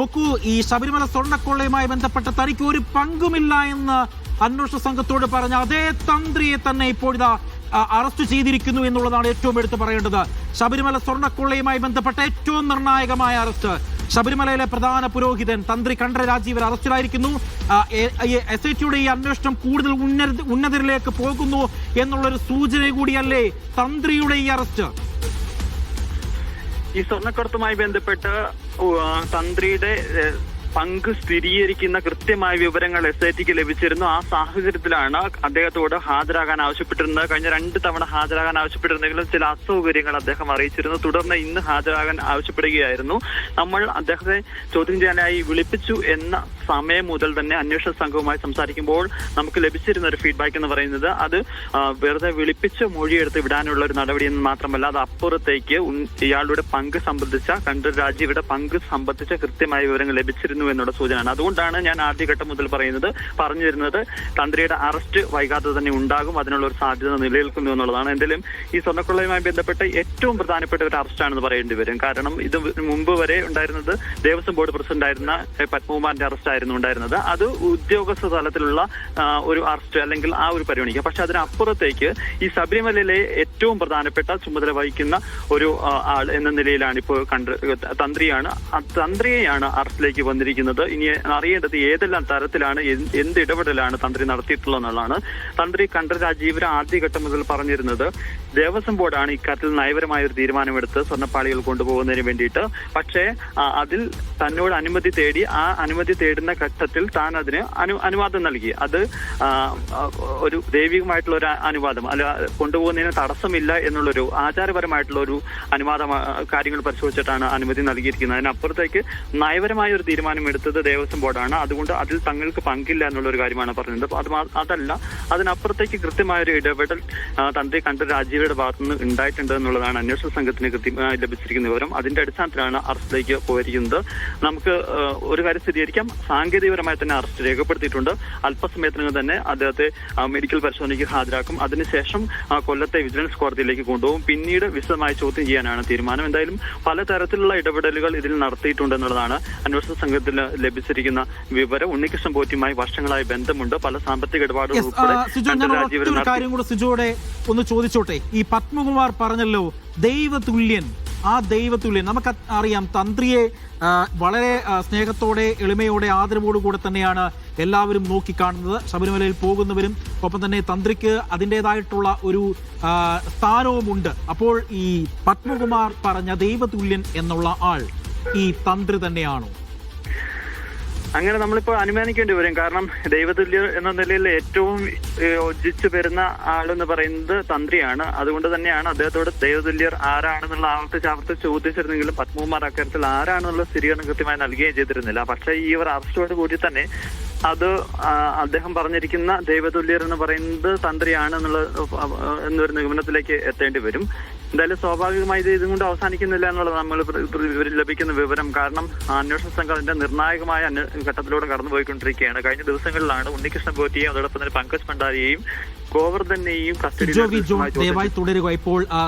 നോക്കൂ ഈ ശബരിമല സ്വർണക്കൊള്ളയുമായി ബന്ധപ്പെട്ട തനിക്ക് ഒരു പങ്കുമില്ല എന്ന് അന്വേഷണ സംഘത്തോട് പറഞ്ഞ അതേ തന്ത്രിയെ തന്നെ ഇപ്പോഴിതാ അറസ്റ്റ് ചെയ്തിരിക്കുന്നു എന്നുള്ളതാണ് ഏറ്റവും എടുത്തു പറയേണ്ടത്. ശബരിമല സ്വർണക്കൊള്ളയുമായി ബന്ധപ്പെട്ട ഏറ്റവും നിർണായകമായ അറസ്റ്റ്. ശബരിമലയിലെ പ്രധാന പുരോഹിതൻ തന്ത്രി കണ്ഠര രാജീവൻ അറസ്റ്റിലായിരിക്കുന്നു. എസ് ഐ ടിയുടെ ഈ അന്വേഷണം കൂടുതൽ ഉന്നത ഉന്നതരിലേക്ക് പോകുന്നു എന്നുള്ളൊരു സൂചന കൂടിയല്ലേ തന്ത്രിയുടെ ഈ അറസ്റ്റ്. ഈ സ്വർണക്കടത്തുമായി ബന്ധപ്പെട്ട തന്ത്രിയുടെ പങ്ക് സ്ഥിരീകരിക്കുന്ന കൃത്യമായ വിവരങ്ങൾ എസ് ഐ ടിക്ക് ലഭിച്ചിരുന്നു. ആ സാഹചര്യത്തിലാണ് അദ്ദേഹത്തോട് ഹാജരാകാൻ ആവശ്യപ്പെട്ടിരുന്നത്. കഴിഞ്ഞ രണ്ട് തവണ ഹാജരാകാൻ ആവശ്യപ്പെട്ടിരുന്നെങ്കിലും ചില അസൗകര്യങ്ങൾ അദ്ദേഹം അറിയിച്ചിരുന്നു. തുടർന്ന് ഇന്ന് ഹാജരാകാൻ ആവശ്യപ്പെടുകയായിരുന്നു. നമ്മൾ അദ്ദേഹത്തെ ചോദ്യം ചെയ്യാനായി വിളിപ്പിച്ചു എന്ന സമയം മുതൽ തന്നെ അന്വേഷണ സംഘവുമായി സംസാരിക്കുമ്പോൾ നമുക്ക് ലഭിച്ചിരുന്ന ഒരു ഫീഡ്ബാക്ക് എന്ന് പറയുന്നത് അത് വെറുതെ വിളിപ്പിച്ച് മൊഴിയെടുത്ത് വിടാനുള്ള ഒരു നടപടി എന്ന് മാത്രമല്ല അത് അപ്പുറത്തേക്ക് ഇയാളുടെ പങ്ക് സംബന്ധിച്ച കണ്ടൂർ രാജീവയുടെ പങ്ക് സംബന്ധിച്ച കൃത്യമായ വിവരങ്ങൾ ലഭിച്ചിരുന്നു. എന്നുള്ള സൂചനയാണ്. അതുകൊണ്ടാണ് ഞാൻ ആദ്യഘട്ടം മുതൽ പറയുന്നത് പറഞ്ഞു വരുന്നത് തന്ത്രിയുടെ അറസ്റ്റ് വൈകാതെ തന്നെ ഉണ്ടാകും അതിനുള്ള ഒരു സാധ്യത നിലനിൽക്കുന്നു എന്നുള്ളതാണ്. എന്തെങ്കിലും ഈ സ്വർണക്കൊള്ളയുമായി ബന്ധപ്പെട്ട് ഏറ്റവും പ്രധാനപ്പെട്ട ഒരു അറസ്റ്റാണെന്ന് പറയേണ്ടി വരും. കാരണം ഇത് മുമ്പ് വരെ ഉണ്ടായിരുന്നത് ദേവസ്വം ബോർഡ് പ്രസിഡന്റ് ആയിരുന്ന പത്മകുമാറിന്റെ അറസ്റ്റ് ആയിരുന്നു ഉണ്ടായിരുന്നത്. അത് ഉദ്യോഗസ്ഥ തലത്തിലുള്ള ഒരു അറസ്റ്റ് അല്ലെങ്കിൽ ആ ഒരു പരിഗണിക്കുക പക്ഷെ അതിനപ്പുറത്തേക്ക് ഈ ശബരിമലയിലെ ഏറ്റവും പ്രധാനപ്പെട്ട ചുമതല വഹിക്കുന്ന ഒരു ആൾ എന്ന നിലയിലാണ് ഇപ്പോൾ കണ്ട് തന്ത്രിയാണ് തന്ത്രിയെയാണ് അറസ്റ്റിലേക്ക് വന്നിരിക്കുന്നത്. ഇനി അറിയേണ്ടത് ഏതെല്ലാം തരത്തിലാണ് എന്ത് ഇടപെടലാണ് തന്ത്രി നടത്തിയിട്ടുള്ളത് എന്നുള്ളതാണ് തന്ത്രി കണ്ഠ രാജീവര ആദ്യഘട്ടം മുതൽ പറഞ്ഞിരുന്നത് ദേവസ്വം ബോർഡാണ് ഇക്കാര്യത്തിൽ നയപരമായ ഒരു തീരുമാനമെടുത്ത് സ്വർണപ്പാളികൾ കൊണ്ടുപോകുന്നതിന് വേണ്ടിയിട്ട്. പക്ഷേ അതിൽ തന്നോട് അനുമതി തേടി ആ അനുമതി തേടുന്ന ഘട്ടത്തിൽ താൻ അതിന് അനു അനുവാദം നൽകി. അത് ഒരു ദൈവികമായിട്ടുള്ള ഒരു അനുവാദം. അല്ല കൊണ്ടുപോകുന്നതിന് തടസ്സമില്ല എന്നുള്ളൊരു ആചാരപരമായിട്ടുള്ള ഒരു അനുവാദം കാര്യങ്ങൾ പരിശോധിച്ചിട്ടാണ് അനുമതി നൽകിയിരിക്കുന്നത്. അതിനപ്പുറത്തേക്ക് നയപരമായ ഒരു തീരുമാനം എടുത്തത് ദേവസ്വം ബോർഡാണ്. അതുകൊണ്ട് അതിൽ തങ്ങൾക്ക് പങ്കില്ല എന്നുള്ള ഒരു കാര്യമാണ് പറഞ്ഞത്. അത് അതല്ല അതിനപ്പുറത്തേക്ക് കൃത്യമായ ഒരു ഇടപെടൽ തന്ത്രി കണ്ട രാജീവയുടെ ഭാഗത്തുനിന്ന് ഉണ്ടായിട്ടുണ്ട് എന്നുള്ളതാണ് അന്വേഷണ സംഘത്തിന് കൃത്യമായി ലഭിച്ചിരിക്കുന്ന വിവരം. അതിന്റെ അടിസ്ഥാനത്തിലാണ് അറസ്റ്റിലേക്ക് പോയിരിക്കുന്നത്. നമുക്ക് ഒരു കാര്യം സ്ഥിരീകരിക്കാം. സാങ്കേതികപരമായി തന്നെ അറസ്റ്റ് രേഖപ്പെടുത്തിയിട്ടുണ്ട്. അല്പസമയത്തിനകം തന്നെ അദ്ദേഹത്തെ മെഡിക്കൽ പരിശോധനയ്ക്ക് ഹാജരാക്കും. അതിനുശേഷം കൊല്ലത്തെ വിജിലൻസ് കോടതിയിലേക്ക് കൊണ്ടുപോകും. പിന്നീട് വിശദമായി ചോദ്യം ചെയ്യാനാണ് തീരുമാനം. എന്തായാലും പലതരത്തിലുള്ള ഇടപെടലുകൾ ഇതിൽ നടത്തിയിട്ടുണ്ട് എന്നുള്ളതാണ് അന്വേഷണ സംഘത്തിന് ലഭിച്ചിരിക്കുന്ന വിവരം ഉണ്ണികൃഷ്ണൻ പോറ്റിയുമായി വർഷങ്ങളായി ബന്ധമുണ്ട്. പല സാമ്പത്തിക ഇടപാടുകളും ഉൾപ്പെടെ. കാര്യം കൂടെ സിജോടെ ഒന്ന് ചോദിച്ചോട്ടെ? ഈ പത്മകുമാർ പറഞ്ഞല്ലോ ദൈവതുല്യൻ ആ ദൈവതുല്യൻ നമുക്ക് അറിയാം തന്ത്രിയെ വളരെ സ്നേഹത്തോടെ എളിമയോടെ ആദരവോടുകൂടെ തന്നെയാണ് എല്ലാവരും നോക്കിക്കാണുന്നത്. ശബരിമലയിൽ പോകുന്നവരും ഒപ്പം തന്നെ തന്ത്രിക്ക് അതിന്റെതായിട്ടുള്ള ഒരു സ്ഥാനവുമുണ്ട്. അപ്പോൾ ഈ പത്മകുമാർ പറഞ്ഞ ദൈവതുല്യൻ എന്നുള്ള ആൾ ഈ തന്ത്രി തന്നെയാണോ? അങ്ങനെ നമ്മളിപ്പോ അനുമാനിക്കേണ്ടി വരും. കാരണം ദൈവതുല്യർ എന്ന നിലയിൽ ഏറ്റവും ഒജിച്ചു വരുന്ന ആളെന്ന് പറയുന്നത് തന്ത്രിയാണ്. അതുകൊണ്ട് തന്നെയാണ് അദ്ദേഹത്തോട് ദൈവതുല്യർ ആരാണെന്നുള്ള ആവർത്തിച്ച് ആവർത്തിച്ച് ചോദിച്ചിരുന്നെങ്കിലും പത്മകുമാർ അക്കാര്യത്തിൽ ആരാണെന്നുള്ള സ്ഥിരീകരണം കൃത്യമായി നൽകുകയും ചെയ്തിരുന്നില്ല. പക്ഷേ ഈ ഒരു അറസ്റ്റോട് കൂടി തന്നെ അത് അദ്ദേഹം പറഞ്ഞിരിക്കുന്ന ദൈവതുല്യർ എന്ന് പറയുന്നത് തന്ത്രിയാണ് എന്നുള്ള എന്നൊരു നിഗമനത്തിലേക്ക് എത്തേണ്ടി വരും. എന്തായാലും സ്വാഭാവികമായി ഇത് ഇതും കൊണ്ട് അവസാനിക്കുന്നില്ല എന്നുള്ളത് നമ്മൾ ലഭിക്കുന്ന വിവരം. കാരണം അന്വേഷണ സംഘം അതിന്റെ നിർണായകമായ ഘട്ടത്തിലൂടെ കടന്നുപോയിക്കൊണ്ടിരിക്കുകയാണ്. കഴിഞ്ഞ ദിവസങ്ങളിലാണ് ഉണ്ണികൃഷ്ണൻ പോറ്റിയെയും അതോടൊപ്പം തന്നെ പങ്കജ് ഭണ്ഡാരിയെയും ഗോവർദ്ധനെയും കസ്റ്റഡിയിൽ ദയവായി തുടരുക. ഇപ്പോൾ ആ,